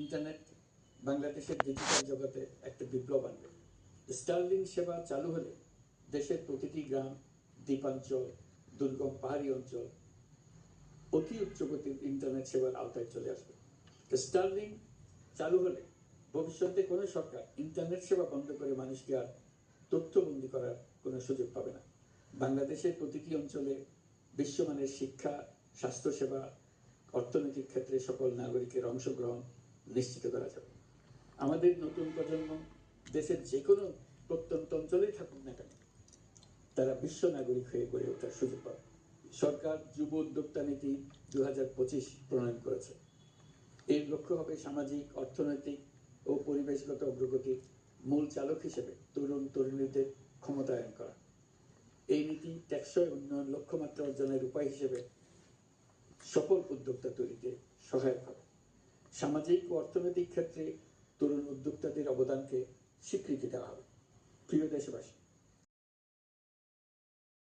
Internet বাংলাদেশের digital জগতে একটা বিপ্লব আনবে। স্টারলিং সেবা চালু হলে দেশের প্রতিটি গ্রাম, দ্বীপাঞ্চল, দুর্গম পাহাড়ি অঞ্চল অতি উচ্চগতির ইন্টারনেট সেবার আওতায় চলে আসবে। স্টারলিং চালু হলে ভবিষ্যতে কোনো সরকার ইন্টারনেট সেবা বন্ধ করে মানুষকে আর তথ্যবন্দি করার কোনো সুযোগ পাবে না। বাংলাদেশের প্রতিটি অঞ্চলে বিশ্বমানের শিক্ষা, স্বাস্থ্যসেবা, অর্থনৈতিক ক্ষেত্রে সকল নাগরিকের অংশগ্রহণ নিশ্চিত করা যাবে। আমাদের নতুন প্রজন্ম দেশের যে কোনো প্রত্যন্ত অঞ্চলেই থাকুক না কেন, তারা বিশ্ব নাগরিক হয়ে গড়ে ওঠার সুযোগ পাবে। সরকার, যুব উদ্যোক্তা নীতি দু প্রণয়ন করেছে। এর লক্ষ্য হবে সামাজিক, অর্থনৈতিক ও পরিবেশগত অগ্রগতির মূল চালক হিসেবে তরুণ তরুণীদের ক্ষমতায়ন করা। এই নীতি টেকসই উন্নয়ন লক্ষ্যমাত্রা অর্জনের উপায় হিসেবে সফল উদ্যোক্তা তৈরিতে সহায়ক হবে। সামাজিক ও অর্থনৈতিক ক্ষেত্রে তরুণ উদ্যোক্তাদের অবদানকে স্বীকৃতি দেওয়া হবে। প্রিয় দেশবাসী